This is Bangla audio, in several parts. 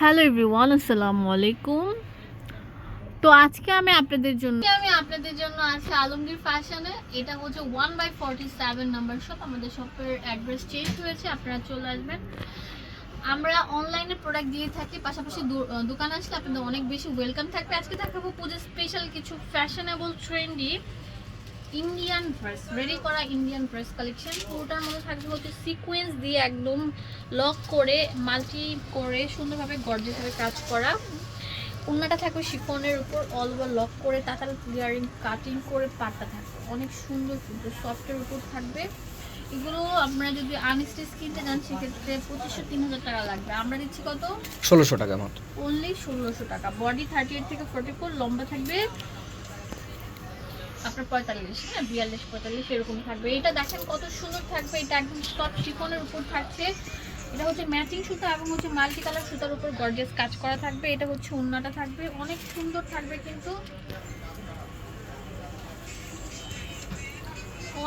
হ্যালো এভরিওয়ান আসসালামু আলাইকুম। তো আজকে আমি আপনাদের জন্য আমি আপনাদের জন্য আছি আলমগীর ফ্যাশনে। এটা হচ্ছে one by forty seven number shop আমাদের শপের অ্যাড্রেস চেঞ্জ হয়েছে আপনারা চলে আসবেন। আমরা অনলাইনে প্রোডাক্ট দিয়ে থাকি পাশাপাশি দু- আহ, আসলে আপনাদের অনেক বেশি ওয়েলকাম থাকবে। আজকে দেখাবো পুজো স্পেশাল কিছু fashionable trendy Indian dress ready করা ইন্ডিয়ান ড্রেস কালেকশন পুরোটার মধ্যে থাকবে হচ্ছে সিকোয়েন্স দিয়ে একদম লক করে মাল্টি করে সুন্দরভাবে গর্জেসভাবে কাজ করা। উন্নাটা থাকবে শিফনের উপর অল ওভার লক করে তাতাল ক্লিয়ারিং কাটিং করে পাটটা থাকবে। অনেক সুন্দর কিন্তু সফটের উপর থাকবে। এগুলো আপনারা যদি আনস্টিচ কিনতে যান সেক্ষেত্রে পঁচিশশো তিন হাজার টাকা লাগবে। আমরা দিচ্ছি কত? ষোলোশো টাকা মাত্র। অনলি ষোলোশো টাকা। বডি থার্টি এইট থেকে ফোর্টি ফোর লম্বা থাকবে আপনার পঁয়তাল্লিশ হ্যাঁ বিয়াল্লিশ পঁয়তাল্লিশ এরকম থাকবে। এটা দেখেন কত সুন্দর থাকবে এটা একদম সফট চিকনের উপর থাকছে। এটা হচ্ছে ম্যাচিং সুতা এবং হচ্ছে মাল্টি কালার সুতার উপর গর্জিয়াস কাজ করা থাকবে। এটা হচ্ছে উন্নাটা থাকবে অনেক সুন্দর থাকবে কিন্তু।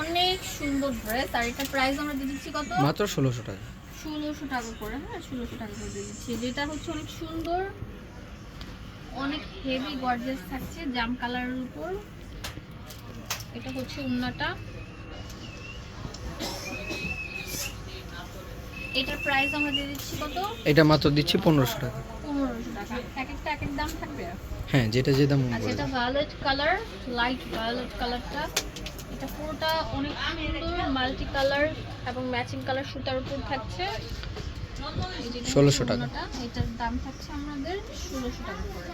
অনেক সুন্দর ড্রেস আর এটা প্রাইস আমরা দিয়ে দিচ্ছি কত? মাত্র ষোলোশো টাকা। ষোলোশো টাকা করে হ্যাঁ ষোলোশো টাকা করে দিয়ে দিচ্ছি। যেটা হচ্ছে অনেক সুন্দর অনেক হেভি গর্জিয়াস থাকছে জাম কালারের উপর। এটা হচ্ছে উন্নাটা। এটার প্রাইস আমরা দিয়ে দিচ্ছি কত? এটা মাত্র দিচ্ছি পনেরোশো টাকা। পনেরোশো টাকা। এক একটা এক এক দাম থাকবে? হ্যাঁ যেটা যে দাম আচ্ছা এটা ভায়োলেট কালার লাইট ভায়োলেট কালারটা এটা পুরোটা অনেক সুন্দর মাল্টি কালার এবং ম্যাচিং কালার সুতার উপর থাকছে। 1600 টাকা। এটার দাম থাকছে আমাদের ষোলোশো টাকা করে।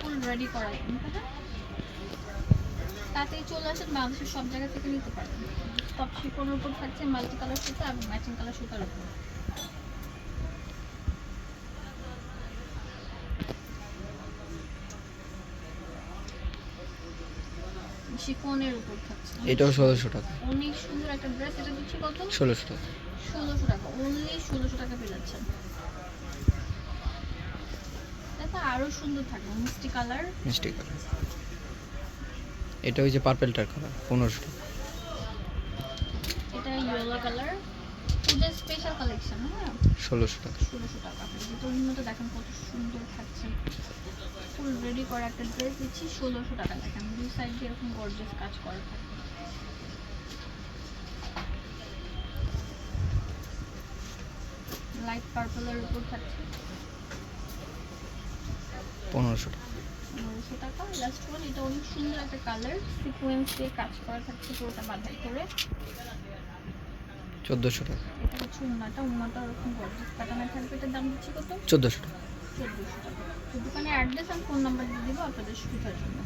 ফুল রেডি করা? তাতেই চলে আসেন বাংলাদেশের সব জায়গা থেকে নিতে পারবেন। সব শিপনের উপর থাকছে মাল্টি কালার সুতা এবং ম্যাচিং কালার সুতার উপর। শিফনের উপর থাকছে। এটাও ষোলোশো টাকা। অনেক সুন্দর একটা ড্রেস এটা দিচ্ছি কত? টাকা। টাকা অনলি ষোলোশো টাকা পেয়ে যাচ্ছেন। এটা আরও সুন্দর থাকবে মিষ্টি কালার মিষ্টি কালার এটা ওই যে পার্পেলটার কালার পনেরোশো। টাকা এটা ইয়েলো কালার পূজার স্পেশাল কালেকশন হ্যাঁ। ষোলোশো টাকা। ষোলোশো টাকা। যেটা উন্নত দেখেন কত সুন্দর থাকছে। ফুল রেডি করা একটা ড্রেস দিচ্ছি ষোলোশো টাকা দেখেন। দুই সাইড দিয়ে এরকম গর্জেস কাজ করা থাকে। লাইট পার্পলের উপর থাকছে। পনেরোশো টাকা। নশো টাকা। লাস্ট ওয়ান এটা অনেক সুন্দর একটা কালার সিকোয়েন্স দিয়ে কাজ করা থাকছে পুরোটা বাধাই করে। চোদ্দোশো টাকা। এটা হচ্ছে উন্নাটা। উন্নাটা ওরকম গর্জেস প্যাটার্নে থাকবে। এটার দাম হচ্ছে কত? চোদ্দোশো টাকা। চোদ্দোশো টাকা। দোকানে অ্যাড্রেস আর ফোন নাম্বার দিয়ে দেবো আপনাদের সুবিধার জন্য।